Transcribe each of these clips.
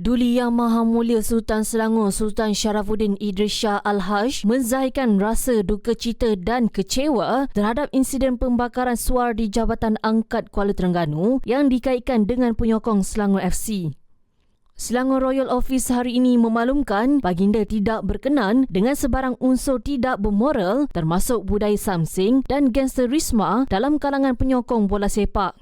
Duli Yang Maha Mulia Sultan Selangor Sultan Sharafuddin Idris Shah Al-Haj menzahirkan rasa duka cita dan kecewa terhadap insiden pembakaran suar di Jabatan Angkat Kuala Terengganu yang dikaitkan dengan penyokong Selangor FC. Selangor Royal Office hari ini memaklumkan baginda tidak berkenan dengan sebarang unsur tidak bermoral termasuk budaya samsing dan gangsterisme dalam kalangan penyokong bola sepak.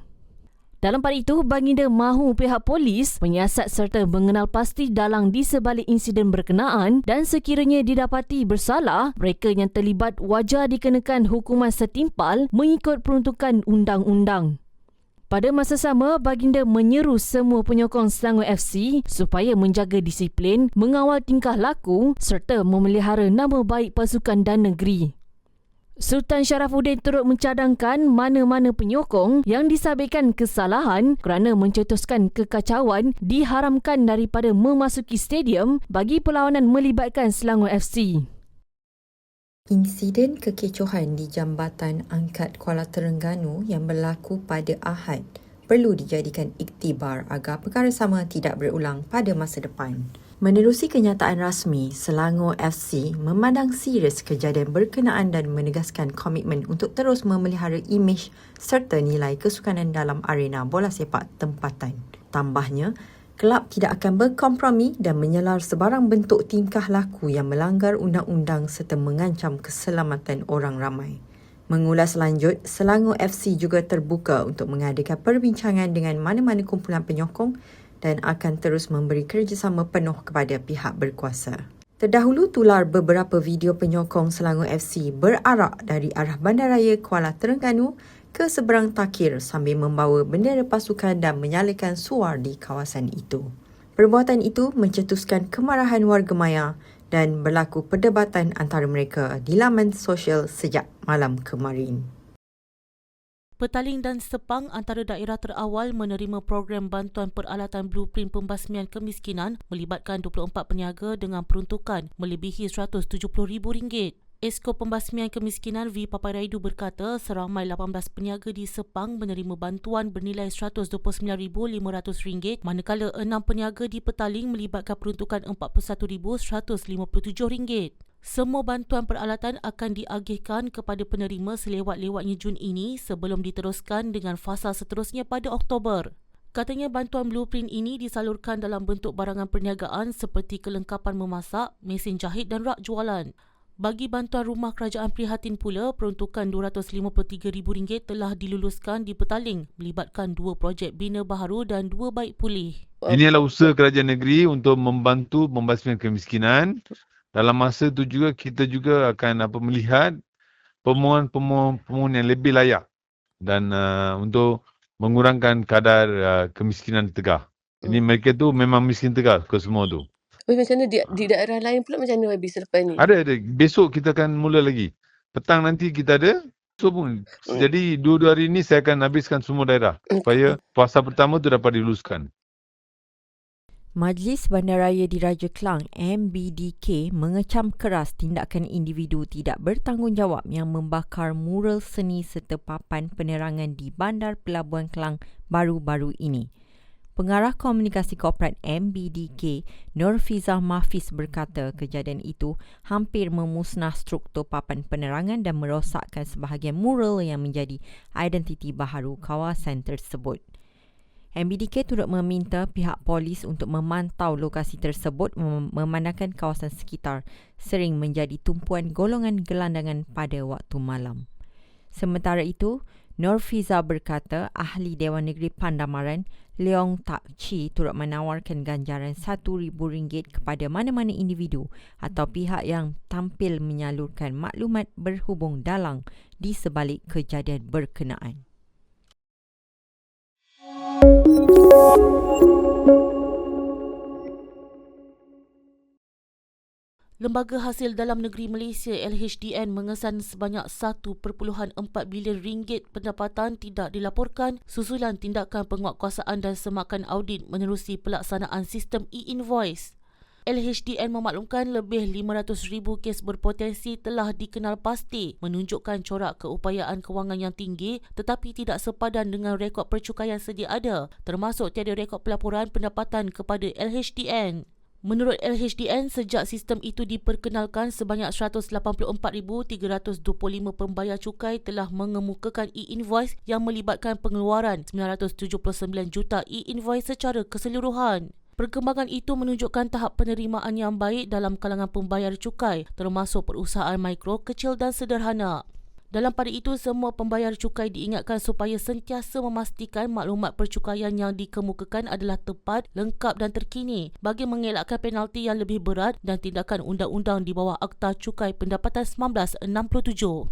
Dalam pada itu, baginda mahu pihak polis menyiasat serta mengenal pasti dalang di sebalik insiden berkenaan dan sekiranya didapati bersalah, mereka yang terlibat wajar dikenakan hukuman setimpal mengikut peruntukan undang-undang. Pada masa sama, baginda menyeru semua penyokong Selangor FC supaya menjaga disiplin, mengawal tingkah laku serta memelihara nama baik pasukan dan negeri. Sultan Sharafuddin turut mencadangkan mana-mana penyokong yang disabitkan kesalahan kerana mencetuskan kekacauan diharamkan daripada memasuki stadium bagi perlawanan melibatkan Selangor FC. Insiden kekecohan di Jambatan Angkat Kuala Terengganu yang berlaku pada Ahad perlu dijadikan iktibar agar perkara sama tidak berulang pada masa depan. Menerusi kenyataan rasmi, Selangor FC memandang serius kejadian berkenaan dan menegaskan komitmen untuk terus memelihara imej serta nilai kesukanan dalam arena bola sepak tempatan. Tambahnya, kelab tidak akan berkompromi dan menyelar sebarang bentuk tingkah laku yang melanggar undang-undang serta mengancam keselamatan orang ramai. Mengulas lanjut, Selangor FC juga terbuka untuk mengadakan perbincangan dengan mana-mana kumpulan penyokong dan akan terus memberi kerjasama penuh kepada pihak berkuasa. Terdahulu tular beberapa video penyokong Selangor FC berarak dari arah Bandaraya Kuala Terengganu ke seberang takir sambil membawa bendera pasukan dan menyalakan suar di kawasan itu. Perbuatan itu mencetuskan kemarahan warga maya dan berlaku perdebatan antara mereka di laman sosial sejak malam kemarin. Petaling dan Sepang antara daerah terawal menerima program bantuan peralatan blueprint pembasmian kemiskinan melibatkan 24 peniaga dengan peruntukan melebihi RM170,000. Esko Pembasmian Kemiskinan V. Papai Raidu berkata seramai 18 peniaga di Sepang menerima bantuan bernilai RM129,500 manakala 6 peniaga di Petaling melibatkan peruntukan RM41,157. Semua bantuan peralatan akan diagihkan kepada penerima selewat-lewatnya Jun ini sebelum diteruskan dengan fasa seterusnya pada Oktober. Katanya bantuan blueprint ini disalurkan dalam bentuk barangan perniagaan seperti kelengkapan memasak, mesin jahit dan rak jualan. Bagi bantuan rumah kerajaan prihatin pula, peruntukan RM253,000 telah diluluskan di Petaling melibatkan dua projek bina baharu dan dua baik pulih. Ini adalah usaha kerajaan negeri untuk membantu membasmikan kemiskinan dalam masa itu juga kita juga akan apa melihat pemohon-pemohon yang lebih layak dan uh, untuk mengurangkan kadar uh, kemiskinan tegah. Ini hmm. mereka tu memang miskin tegah ke semua tu. Oh, macam mana di, di daerah lain pula macam mana habis selepas ni? Ada, ada. Besok kita akan mula lagi. Petang nanti kita ada. So pun. Hmm. Jadi dua-dua hari ini saya akan habiskan semua daerah. Supaya puasa pertama tu dapat diluluskan. Majlis Bandaraya Diraja Kelang MBDK mengecam keras tindakan individu tidak bertanggungjawab yang membakar mural seni serta papan penerangan di Bandar Pelabuhan Kelang baru-baru ini. Pengarah Komunikasi Korporat MBDK, Nur Fizah Mahfiz berkata kejadian itu hampir memusnah struktur papan penerangan dan merosakkan sebahagian mural yang menjadi identiti baharu kawasan tersebut. MBDK turut meminta pihak polis untuk memantau lokasi tersebut memandangkan kawasan sekitar sering menjadi tumpuan golongan gelandangan pada waktu malam. Sementara itu, Nur Fiza berkata ahli Dewan Negeri Pandamaran Leong Tak Chi turut menawarkan ganjaran RM1,000 kepada mana-mana individu atau pihak yang tampil menyalurkan maklumat berhubung dalang di sebalik kejadian berkenaan. Lembaga Hasil Dalam Negeri Malaysia LHDN mengesan sebanyak 1.4 bilion ringgit pendapatan tidak dilaporkan susulan tindakan penguatkuasaan dan semakan audit menerusi pelaksanaan sistem e-invoice. LHDN memaklumkan lebih 500,000 kes berpotensi telah dikenal pasti menunjukkan corak keupayaan kewangan yang tinggi tetapi tidak sepadan dengan rekod percukaian sedia ada termasuk tiada rekod pelaporan pendapatan kepada LHDN. Menurut LHDN, sejak sistem itu diperkenalkan, sebanyak 184,325 pembayar cukai telah mengemukakan e-invoice yang melibatkan pengeluaran 979 juta e-invoice secara keseluruhan. Perkembangan itu menunjukkan tahap penerimaan yang baik dalam kalangan pembayar cukai, termasuk perusahaan mikro, kecil dan sederhana. Dalam pada itu, semua pembayar cukai diingatkan supaya sentiasa memastikan maklumat percukaian yang dikemukakan adalah tepat, lengkap dan terkini bagi mengelakkan penalti yang lebih berat dan tindakan undang-undang di bawah Akta Cukai Pendapatan 1967.